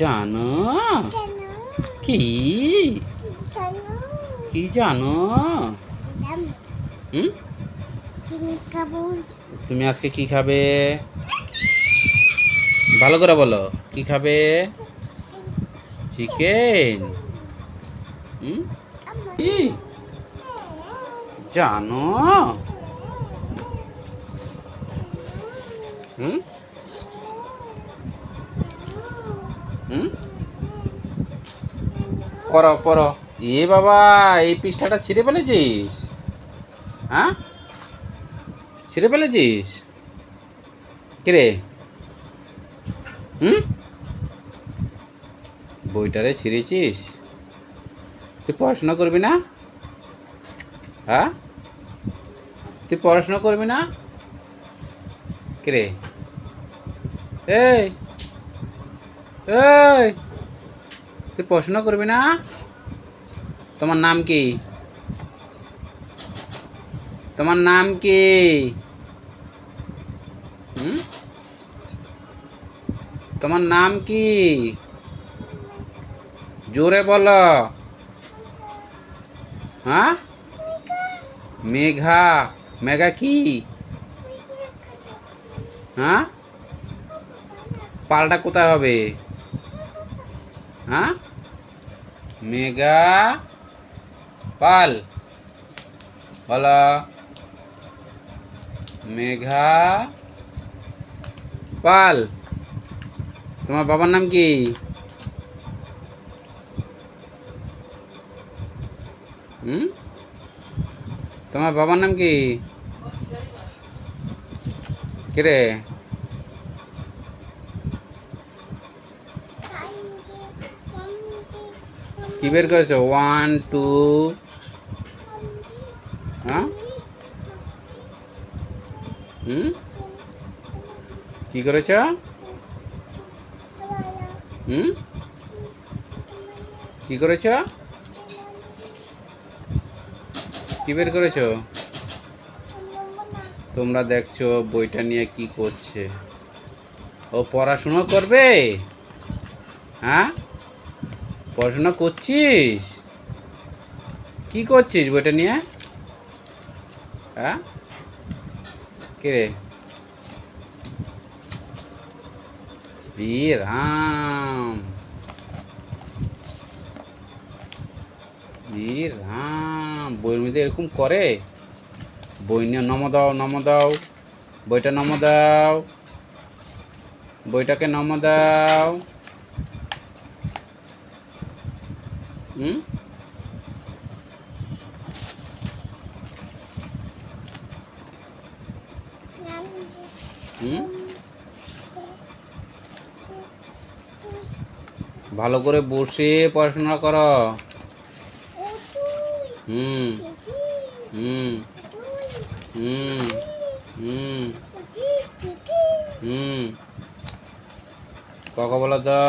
জানো? কি? কি জানো? তুমি আজকে কি খাবে? ভালো করে বলো, কি খাবে? চিকেন। কি? জানো? হুম? হুম? পড়ো পড়ো। এ বাবা, এই পৃষ্ঠাটা ছিঁড়ে ফেলেছিস? হ্যাঁ? ছিঁড়ে ফেলেছিস? কিরে? হুম? বইটারে ছিঁড়েছিস? তুই পড়াশোনা করবি না? হ্যাঁ? তুই পড়াশোনা করবি না? কিরে? এই তুই পড়াশোনা করবি না? তোমার নাম কি? তোমার নাম কি? তোমার নাম কি? জোরে বলো। হ্যাঁ? মেঘা। মেঘা কি? হ্যাঁ? পালটা কোথায় হবে? হ্যাঁ মেঘা পাল বলো মেঘা পাল তোমার বাবার নাম কি হুম তোমার বাবার নাম কি কিরে কি বের করেছ? ওয়ান টু হ্যাঁ হুম? কি করেছ? হুম? কি করেছ? কি বের করেছ? তোমরা দেখছ বইটা নিয়ে কি করছে। ও পড়াশুনো করবে? হ্যাঁ? পড়াশোনা করছিস? কি করছিস বইটা নিয়ে? হ্যাঁ? কে রে? রাম রাম বইয়ের মধ্যে এরকম করে? বই নিয়ে নম দাও নম দাও। বইটা নম দাও। বইটাকে নম দাও। হুম? হুম? ভালো করে বসে পড়াশোনা করো। হুম। হুম। হুম। হুম। হুম। কক বলো তো?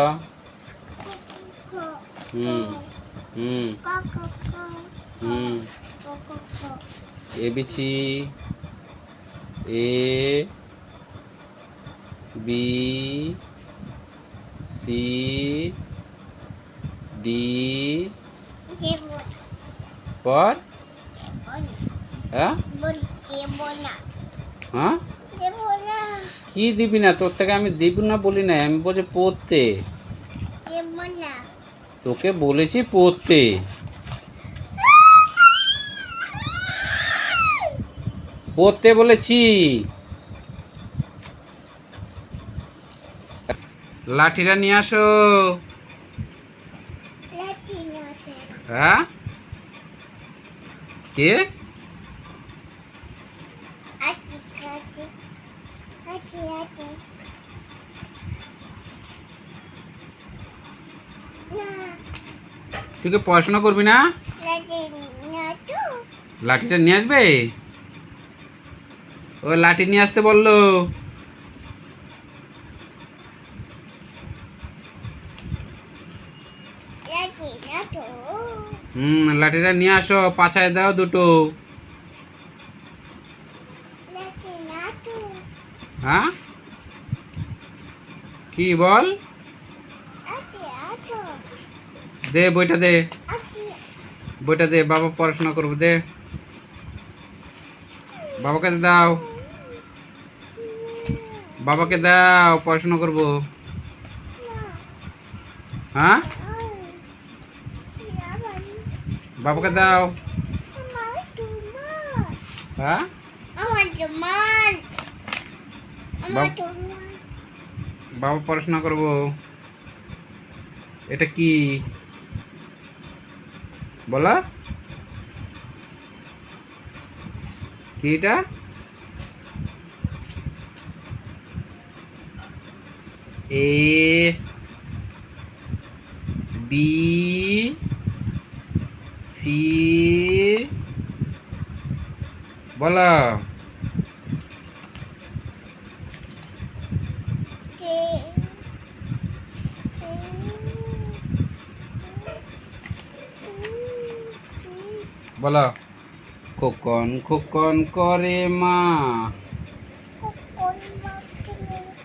হুম। হুম। হুম। ABC A B C D পর? হ্যাঁ? হ্যাঁ কি দিবি না? তোর থেকে আমি দিব না বলি না আমি বলছি পড়তে। তোকে বলেছি পড়তে। পড়তে বলেছি। লাঠিটা নিয়ে আসো। হ্যাঁ? কে? তুই কি পড়াশোনা করবি না? লাঠিটা নিয়ে আসবে? ও লাঠি নিয়ে আসতে বলল। হুম, লাঠিটা নিয়ে আসো, পাছায় দাও দুটো। হ্যাঁ? কি বল? দে বইটা দে। বইটা দে বাবা পড়াশোনা করব দে। বাবাকে দাও। বাবাকে দাও পড়াশোনা করব। হ্যাঁ? বাবাকে দাও। হ্যাঁ? বাবা পড়াশোনা করব। এটা কি? বলা। কি এটা এ বি সি বলো। বলো। খোকন খোকন করে মা।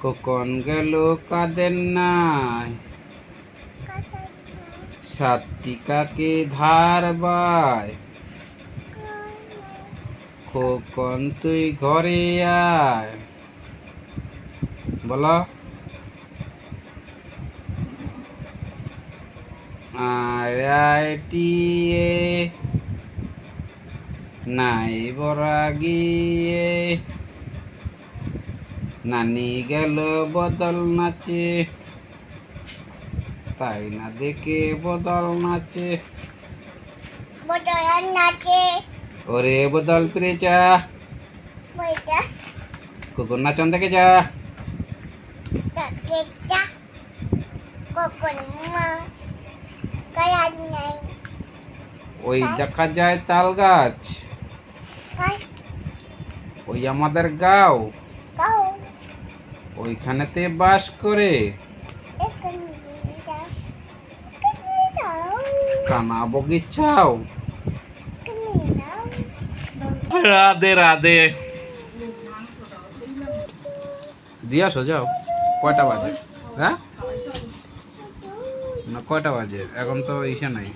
খোকন গেল, কাঁদেন নাই। কাটা সাত্বিকাকে ধার বাই খোকন, তুই ঘরে আয়। বলো। আর আইটিএ নাই বরা গিয়ে। নানি গেল বদল নাচে। তাই না দেখে বদল নাচে। বদলার নাচে। ওরে বদল ফিরে যা। বইটা। কুকুর নাচন দেখে যা। ওই দেখা যায় তাল গাছ। ওই আমাদের গাও। ওইখানেতে বাস করে। কানা বগিচাও এখানে যাও। রাধে রাধে। দিয়া যাও। কয়টা বাজে? হ্যাঁ? না কয়টা বাজে? এখন তো ইসে নাই।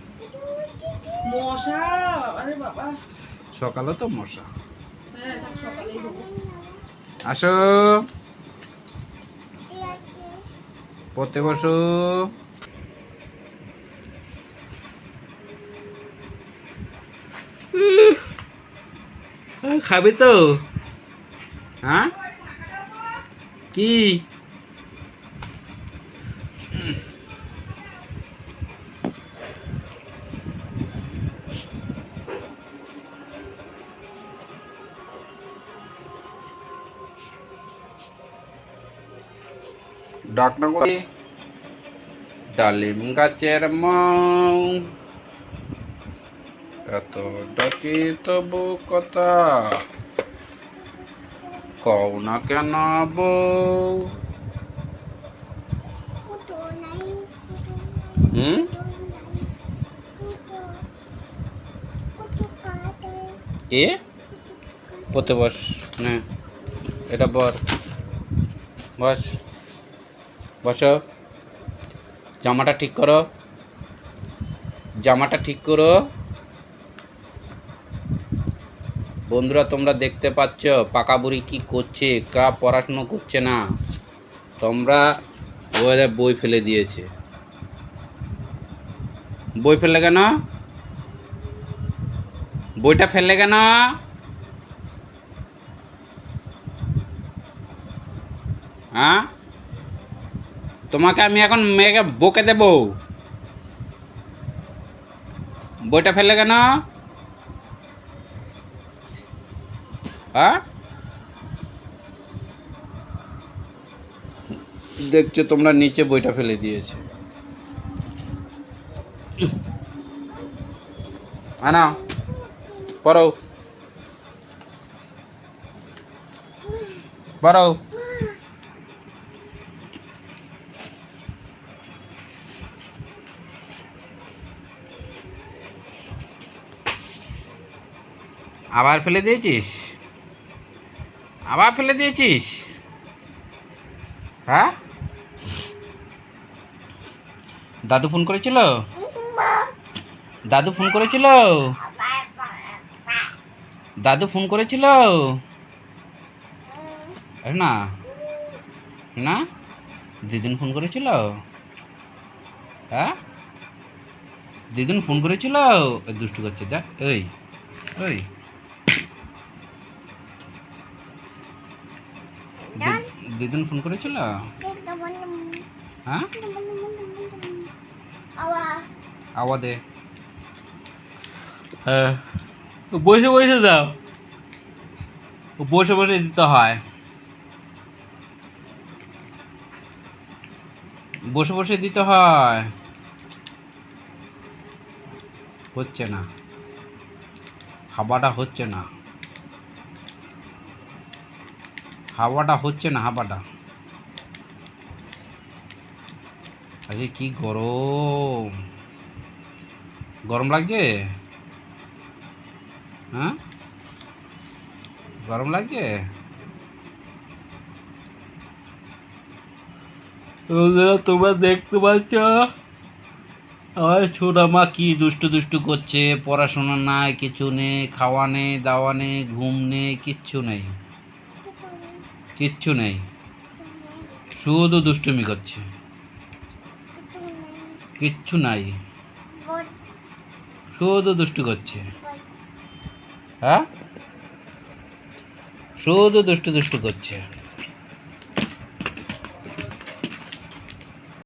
মশা আরে বাবা। সকালে তো মশা। হ্যাঁ আসো। পড়তে বসো। খাবি তো? হ্যাঁ? কি? ডাকনা ডালিম গাছের মৌ এত ডাকি তবু কথা। কও না কেন বউ? হুম? কে পড়তে বস, না। এটা বর বস। বসো, জামাটা ঠিক করো। জামাটা ঠিক করো। বন্ধুরা, তোমরা দেখতে পাচ্ছ পাকা বুড়ি কি করছে, কা পড়াশুনো করছে না। তোমরা ওরা বই ফেলে দিয়েছে। বই ফেললে কেন? বইটা ফেললে কেন? হ্যাঁ? তোমাকে আমি এখন মেয়েকে বকে দেব। বইটা ফেললে কেন? হ্যাঁ? দেখছ তোমরা নিচে বইটা ফেলে দিয়েছে। আনা পড়ো পড়ো আবার ফেলে দিয়েছিস? আবার ফেলে দিয়েছিস? হ্যাঁ? দাদু ফোন করেছিল? দাদু ফোন করেছিল? দাদু ফোন করেছিল? না। না? দিদিন ফোন করেছিল? হ্যাঁ? দিদিন ফোন করেছিল? দুষ্টু করছে, দেখ, ওই ওই দি- দিদিন ফোন করেছিল? হ্যাঁ? দে হ্যাঁ। বসে বসে দাও। বসে বসে দিতে হয়। বসে বসে দিতে হয়। হচ্ছে না। হাওয়াটা হচ্ছে না। হাওয়াটা হচ্ছে না, হাওয়াটা। আরে কি গরম? গরম লাগছে? হ্যাঁ? গরম লাগছে? তোমরা দেখতে পাচ্ছ? আমার ছোট মা কি দুষ্টু দুষ্টু করছে? পড়াশোনা নাই, কিছু নেই, খাওয়া নেই, দাওয়া নেই, ঘুম নেই, কিচ্ছু নেই। কিচ্ছু নেই। শুধু দুষ্টুমি করছে। কিচ্ছু নাই। শুধু দুষ্টু করছে। হ্যাঁ? শুধু দুষ্টু দুষ্টু করছে।